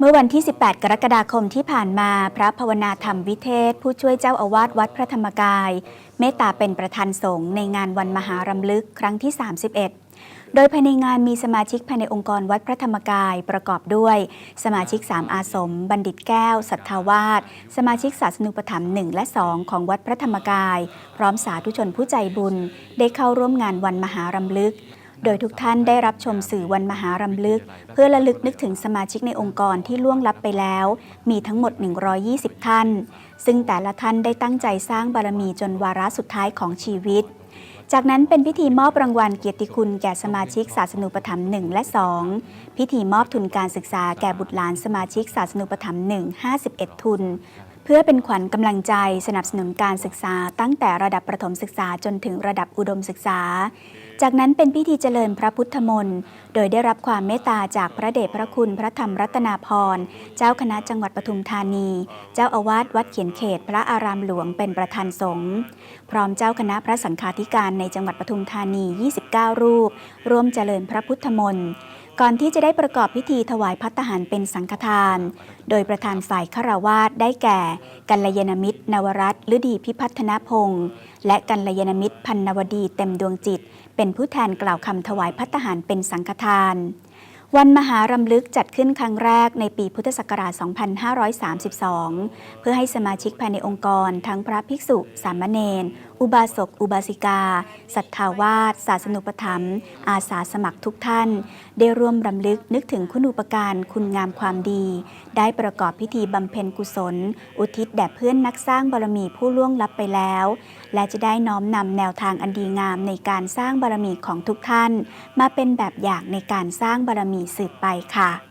เมื่อวันที่ 18 กรกฎาคมที่ผ่านมา พระภาวนาธรรมวิเทศ ผู้ช่วยเจ้าอาวาสวัดพระธรรมกาย เมตตาเป็นประธานสงฆ์ในงานวันมหารำลึกครั้งที่ 31 โดยภายในงานมีสมาชิกภายในองค์กรวัดพระธรรมกายประกอบด้วย สมาชิก 3 อาสม บัณฑิตแก้ว สัทธาวาสสมาชิกศาสนุปถัมภ์1และ 2 ของวัดพระธรรมกาย พร้อมสาธุชนผู้ใจบุญ ได้เข้าร่วมงานวันมหารำลึก โดยทุกท่านได้รับชมสื่อวันมหารำลึก เพื่อระลึกนึกถึงสมาชิกในองค์กรที่ล่วงลับไปแล้ว มีทั้งหมด 120 ท่าน ซึ่งแต่ละท่านได้ตั้งใจสร้างบารมีจนวาระสุดท้ายของชีวิต จากนั้นเป็นพิธีมอบรางวัลเกียรติคุณแก่สมาชิกศาสนุปถัมภ์1และ 2 พิธีมอบทุนการศึกษาแก่บุตรหลานสมาชิกศาสนุปถัมภ์1 51 ทุน พื่อเป็นขวัญกำลังใจสนับสนุนการศึกษาตั้งแต่ระดับประถมศึกษาจนถึงระดับอุดมศึกษา จากนั้นเป็นพิธีเจริญพระพุทธมนต์โดยได้รับความเมตตาจากพระเดชพระคุณพระธรรมรัตนาพรเจ้าคณะจังหวัดปทุมธานี เจ้าอาวาสวัดเขียนเขต พระอารามหลวงเป็นประธานสงฆ์พร้อมเจ้าคณะพระสังฆาธิการในจังหวัดปทุมธานี 29 รูป ร่วมเจริญพระพุทธมนต์ ก่อนที่จะได้ประกอบพิธีถวายพัตตาหารเป็นสังฆทาน โดยประธานฝ่ายฆราวาสได้แก่ กัลยาณมิตร นวรัตน์ฤดีพิพัฒนพงศ์และกัลยาณมิตรพันนวดีเต็มดวงจิต เป็นผู้แทนกล่าวคำถวายพัตตาหารเป็นสังฆทาน วันมหารำลึกจัดขึ้นครั้งแรกในปีพุทธศักราช 2532 เพื่อให้สมาชิกภายในองค์กรทั้งพระภิกษุ สามเณร อุบาสก อุบาสิกาสัทธาวาสศาสนุปถัมอาสาสมัครทุกท่าน ได้ร่วมรำลึกนึกถึงคุณูปการคุณงามความดี ได้ประกอบพิธีบำเพ็ญกุศล อุทิศแด่เพื่อนนักสร้างบารมีผู้ล่วงลับไปแล้ว และจะได้น้อมนำแนวทางอันดีงามในการสร้างบารมีของทุกท่าน มาเป็นแบบอย่างในการสร้างบารมีสืบไปค่ะ